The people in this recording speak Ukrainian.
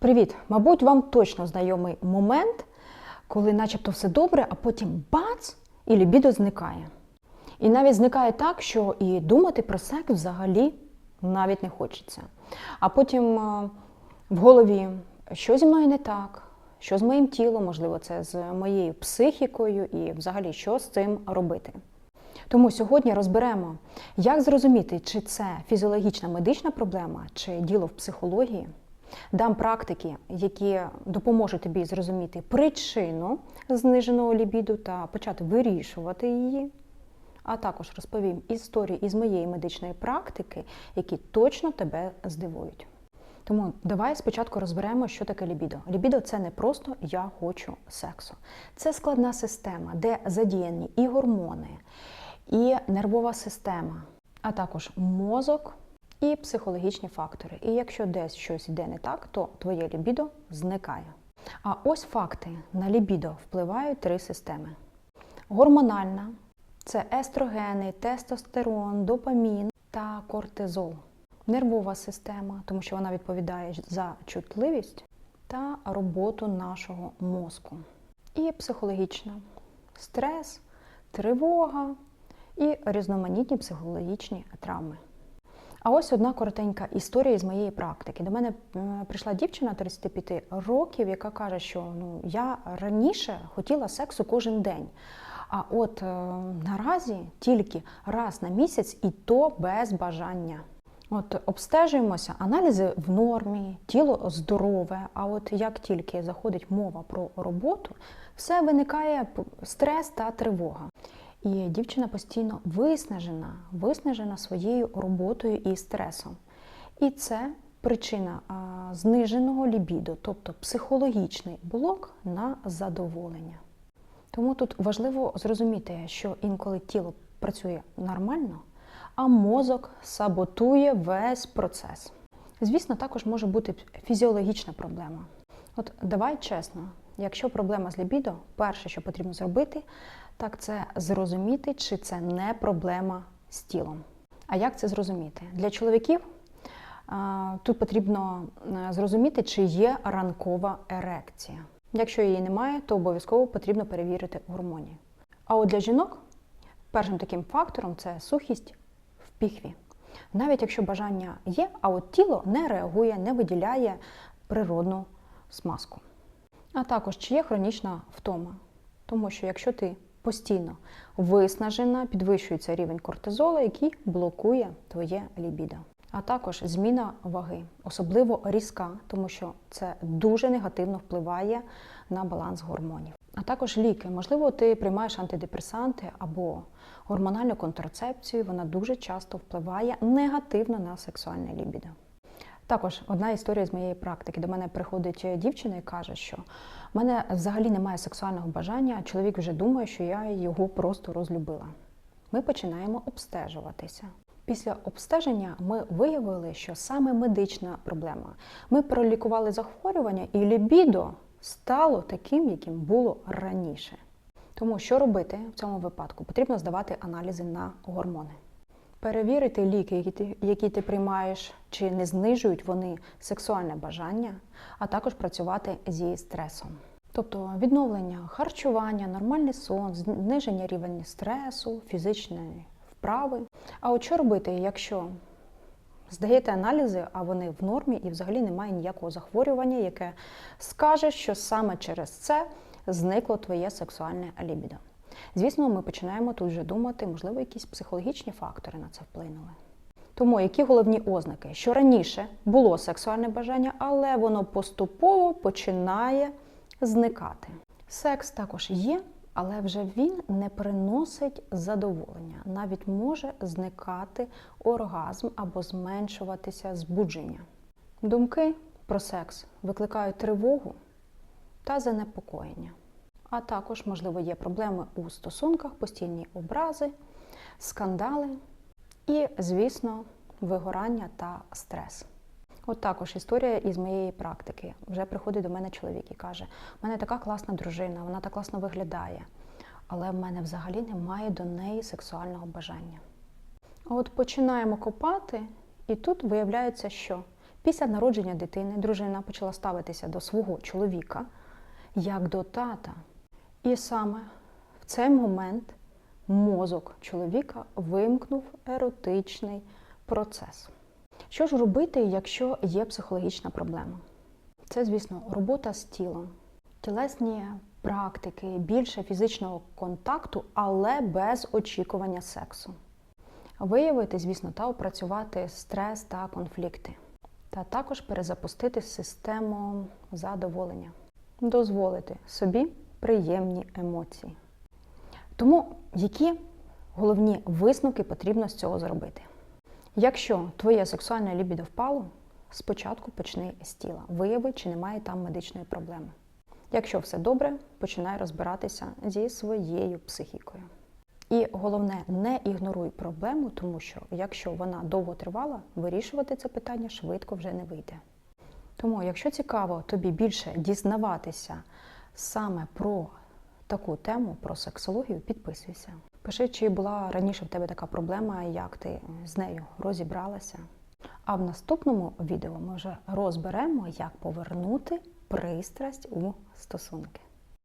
Привіт! Мабуть, вам точно знайомий момент, коли начебто все добре, а потім бац, і лібідо зникає. І навіть зникає так, що і думати про секс взагалі навіть не хочеться. А потім е, в голові, що зі мною не так, що з моїм тілом, можливо, це з моєю психікою, і взагалі, що з цим робити. Тому сьогодні розберемо, як зрозуміти, чи це фізіологічна медична проблема, чи діло в психології. Дам практики, які допоможуть тобі зрозуміти причину зниженого лібіду та почати вирішувати її. А також розповім історії із моєї медичної практики, які точно тебе здивують. Тому давай спочатку розберемо, що таке лібідо. Лібідо це не просто я хочу сексу. Це складна система, де задіяні і гормони, і нервова система, а також мозок і психологічні фактори. І якщо десь щось йде не так, то твоє лібідо зникає. А ось факти на лібідо впливають три системи: гормональна це естрогени, тестостерон, допамін та кортизол. Нервова система, тому що вона відповідає за чутливість та роботу нашого мозку. І психологічна стрес, тривога і різноманітні психологічні травми. А ось одна коротенька історія з моєї практики. До мене е, прийшла дівчина 35 років, яка каже, що ну я раніше хотіла сексу кожен день. А от е, наразі тільки раз на місяць і то без бажання. От обстежуємося, аналізи в нормі, тіло здорове. А от як тільки заходить мова про роботу, все виникає стрес та тривога. І дівчина постійно виснажена, виснажена своєю роботою і стресом. І це причина зниженого лібіду, тобто психологічний блок на задоволення. Тому тут важливо зрозуміти, що інколи тіло працює нормально, а мозок саботує весь процес. Звісно, також може бути фізіологічна проблема. От давай чесно, якщо проблема з лібідо, перше, що потрібно зробити, так це зрозуміти, чи це не проблема з тілом. А як це зрозуміти? Для чоловіків тут потрібно зрозуміти, чи є ранкова ерекція. Якщо її немає, то обов'язково потрібно перевірити гормоні. А от для жінок першим таким фактором це сухість в піхві. Навіть якщо бажання є, а от тіло не реагує, не виділяє природну смазку. А також чи є хронічна втома. Тому що якщо ти постійно виснажена, підвищується рівень кортизолу, який блокує твоє лібідо. А також зміна ваги, особливо різка, тому що це дуже негативно впливає на баланс гормонів. А також ліки. Можливо, ти приймаєш антидепресанти або гормональну контрацепцію, вона дуже часто впливає негативно на сексуальне лібідо. Також одна історія з моєї практики. До мене приходить дівчина і каже, що в мене взагалі немає сексуального бажання, а чоловік вже думає, що я його просто розлюбила. Ми починаємо обстежуватися. Після обстеження ми виявили, що саме медична проблема. Ми пролікували захворювання, і лібідо стало таким, яким було раніше. Тому що робити в цьому випадку? Потрібно здавати аналізи на гормони. Перевірити ліки, які ти, які ти приймаєш, чи не знижують вони сексуальне бажання, а також працювати зі стресом. Тобто відновлення харчування, нормальний сон, зниження рівня стресу, фізичної вправи. А от що робити, якщо здаєте аналізи, а вони в нормі і взагалі немає ніякого захворювання, яке скаже, що саме через це зникло твоє сексуальне лібідо? Звісно, ми починаємо тут вже думати, можливо, якісь психологічні фактори на це вплинули. Тому які головні ознаки? Що раніше було сексуальне бажання, але воно поступово починає зникати. Секс також є, але вже він не приносить задоволення, навіть може зникати оргазм або зменшуватися збудження. Думки про секс викликають тривогу та занепокоєння. А також, можливо, є проблеми у стосунках, постійні образи, скандали і, звісно, вигорання та стрес. От також історія із моєї практики. Вже приходить до мене чоловік і каже: у мене така класна дружина, вона так класно виглядає, але в мене взагалі немає до неї сексуального бажання. От починаємо копати, і тут виявляється, що Після народження дитини дружина почала ставитися до свого чоловіка як до тата. І саме в цей момент мозок чоловіка вимкнув еротичний процес. Що ж робити, якщо є психологічна проблема? Це, звісно, робота з тілом, тілесні практики, більше фізичного контакту, але без очікування сексу. Виявити, звісно, та опрацювати стрес та конфлікти, та також перезапустити систему задоволення, дозволити собі приємні емоції. Тому які головні висновки потрібно з цього зробити? Якщо твоє сексуальне лібідо впало, спочатку почни з тіла, вияви, чи немає там медичної проблеми. Якщо все добре, починай розбиратися зі своєю психікою. І головне, не ігноруй проблему, тому що якщо вона довго тривала, вирішувати це питання швидко вже не вийде. Тому, якщо цікаво тобі більше дізнаватися саме про таку тему, про сексологію, підписуйся. Пиши, чи була раніше в тебе така проблема, як ти з нею розібралася. А в наступному відео ми вже розберемо, як повернути пристрасть у стосунки.